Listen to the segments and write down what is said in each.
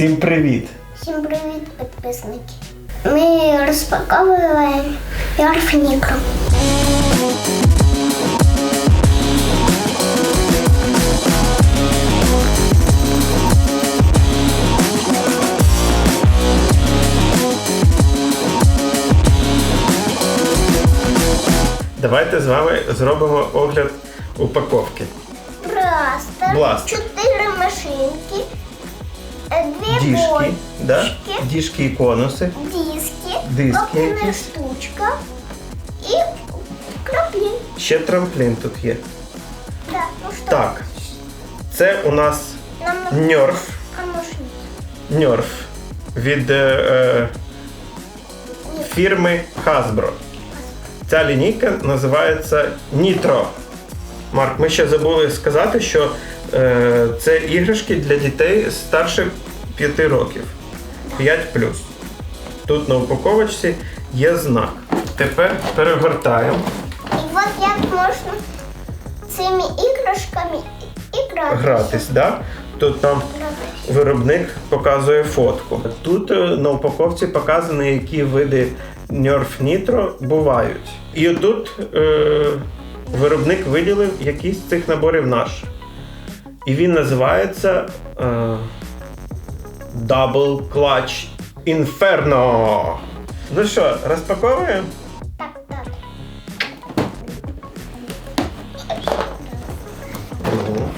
Всім привіт! Всім привіт, підписники. Ми розпаковуємо Ярфнікро. Давайте з вами зробимо огляд упаковки. Просто Бластер. чотири машинки, дві Діжки, бочки, да? діжки і конуси. диски, Диски якісь. штучка і краплі. Ще трамплін тут є. Да, ну що, Так, це у нас нам ньорф. помощник. Ньорф від е, е, фірми Hasbro. Ця лінійка називається Nitro. Марк, ми ще забули сказати, що це іграшки для дітей старше 5 років. 5 Тут на упаковочці є знак. Тепер перегортаємо. І от як можна цими іграшками і гратися. Гратись, да? Тут Гратись. виробник показує фотку. Тут е, на упаковці показано, які види Nitro бувають. І отут е, виробник виділив якийсь з цих наборів наш. І він називається е, Double Clutch Inferno. Ну що, розпаковуємо? Так, так. Ну,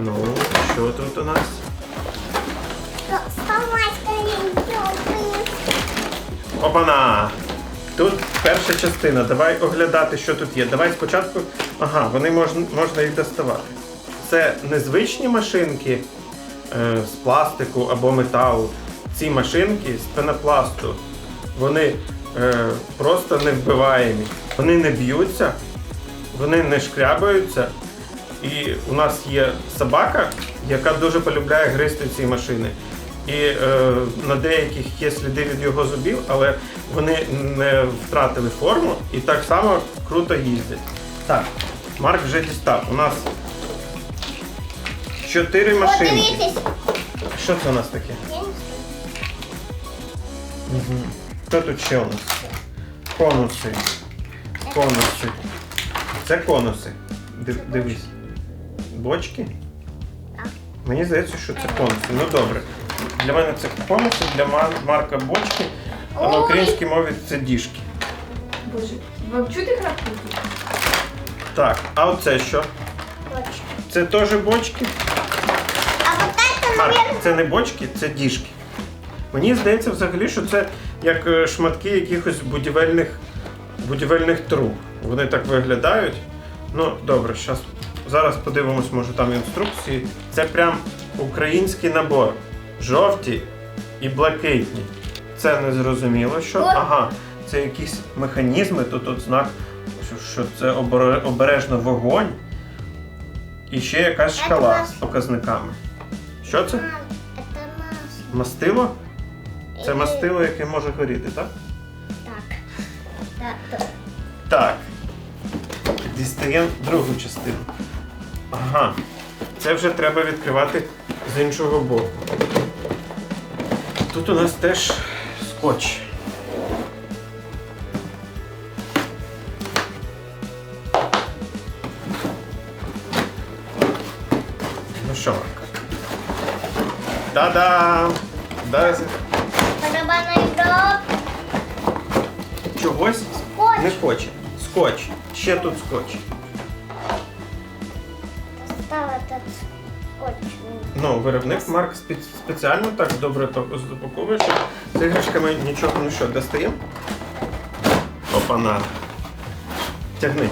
ну, що тут у нас? Опана! Тут перша частина. Давай оглядати, що тут є. Давай спочатку. Ага, вони можна, можна їх доставати. Це незвичні машинки е, з пластику або металу. Ці машинки з пенопласту. Вони е, просто невбиваємі. Вони не б'ються, вони не шкрябаються. І у нас є собака, яка дуже полюбляє гризти ці машини. І е, на деяких є сліди від його зубів, але вони не втратили форму і так само круто їздять. Так, Марк вже дістав. У нас чотири машинки. Подивитесь. Що це у нас таке? Я не знаю. Угу. Що тут ще у нас? Конуси. Конуси. Це конуси. Див- Дивись. Бочки? Так. Мені здається, що це конуси. Ну добре. Для мене це конуси, для Мар- Марка бочки, а на Ой. українській мові це діжки. Боже, вам чути храпку? Так, а оце що? Точно. Це теж бочки? Наверное, це не бочки, це діжки. Мені здається взагалі, що це як е, шматки якихось будівельних, будівельних труб. Вони так виглядають. Ну, добре, щас, зараз подивимось, може там інструкції. Це прям український набор. Жовті і блакитні. Це не зрозуміло, що. Ага, це якісь механізми, тут от знак, що це обережно вогонь. І ще якась шкала з показниками. Що це? это масло. Мастило? Це Е, мастило, яке може горіти, так? Так. Так, так. Дістаємо другу частину. Ага. Це вже треба відкривати з іншого боку. Тут у нас теж скотч. Ну що, Марк? Та-дам! Да, Барабанна игра. чогось Скотч. не хоче. Скотч. Ще тут скотч. Став этот скотч. Ну, виробник Марк спеціально так добре запаковує, що з іграшками нічого ну що, достаємо? Опана. Тягни.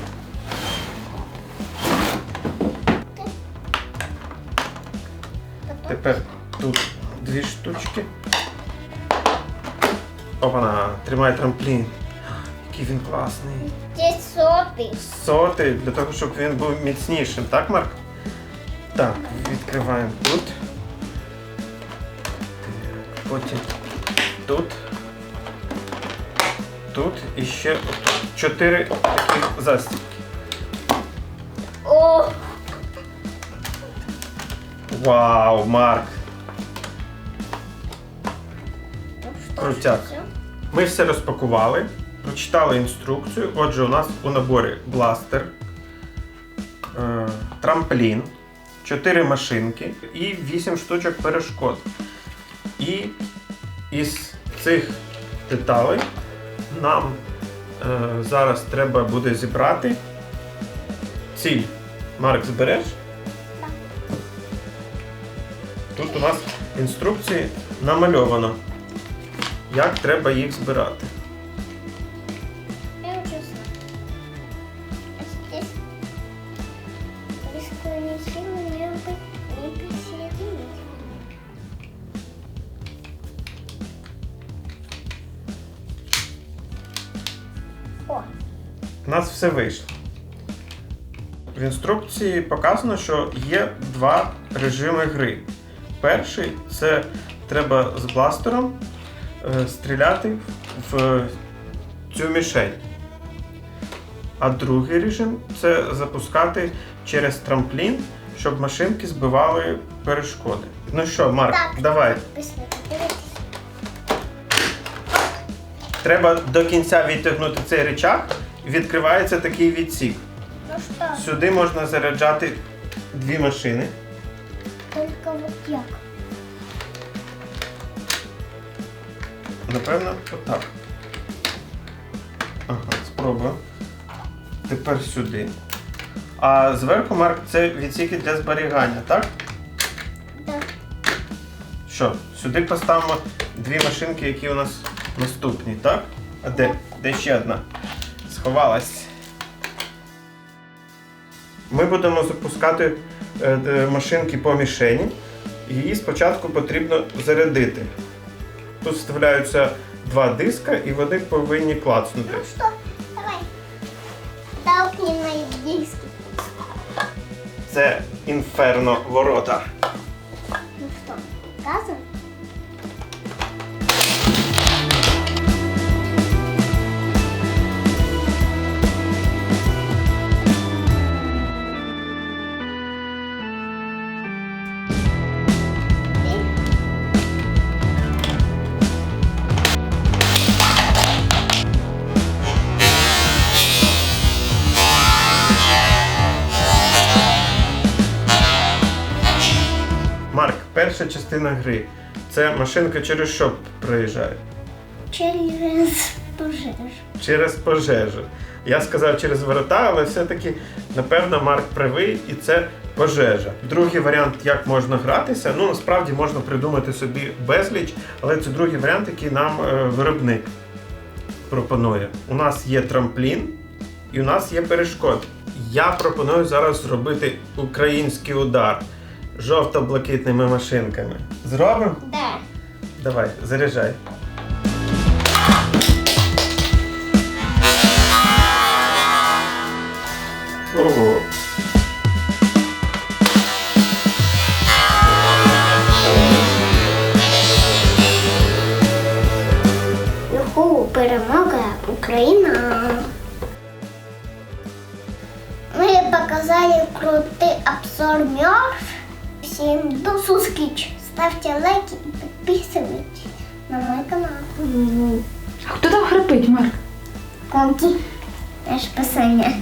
Тепер тут дві штучки. Опана, тримай трамплін. Який він класний. Здесь сотый. Сотий для того, щоб він був міцнішим, так, Марк? Так, відкриваємо тут. Потім тут. Тут і ще чотири такі застібки. О, Вау, Марк! Крутяк. Ми все розпакували, прочитали інструкцію. Отже, у нас у наборі бластер, е, трамплін, 4 машинки і 8 штучок перешкод. І із цих деталей нам е, зараз треба буде зібрати ціль. Марк, збереш? Тут у нас інструкції намальовано, як треба їх збирати. Я уже знаю. А здесь рисковые силы не, бы- не присоединить. О, У нас все вийшло. В інструкції показано, що є два режими гри. Перший це треба з бластером е, стріляти в цю мішень. А другий режим це запускати через трамплін, щоб машинки збивали перешкоди. Ну що, Марк, Так. давай. Треба до кінця відтягнути цей речах. Відкривається такий відсік. Ну что, Сюди можна заряджати дві машини. вот як. Напевно, отак. Ага, спробуємо. Тепер сюди. А зверху, Марк, це відсіки для зберігання, так? Да. Що, сюди поставимо дві машинки, які у нас наступні, так? А де? Де ще одна? Сховалась. Ми будемо запускати е, машинки по мішені. Її спочатку потрібно зарядити. Тут вставляються два диска і вони повинні клацнути. Ну що, давай. Толкни диски. Це інферно ворота. Ну що, газом? Перша частина гри. Це машинка через що проїжджає? Через пожежу. Через пожежу. Я сказав через ворота, але все-таки, напевно, Марк правий, і це пожежа. Другий варіант, як можна гратися, ну насправді можна придумати собі безліч, але це другий варіант, який нам е, виробник пропонує. У нас є трамплін і у нас є перешкод. Я пропоную зараз зробити український удар жовто-блакитними машинками. Зробимо? Да. Давай, заряджай. Ого. Юху, перемога Україна. Ми показали крутий обзор Мёрф. Всім до зустрічі. Ставте лайки і підписуйтесь на мой канал. А хто там хрипить, Марк? Конки. Наше писання.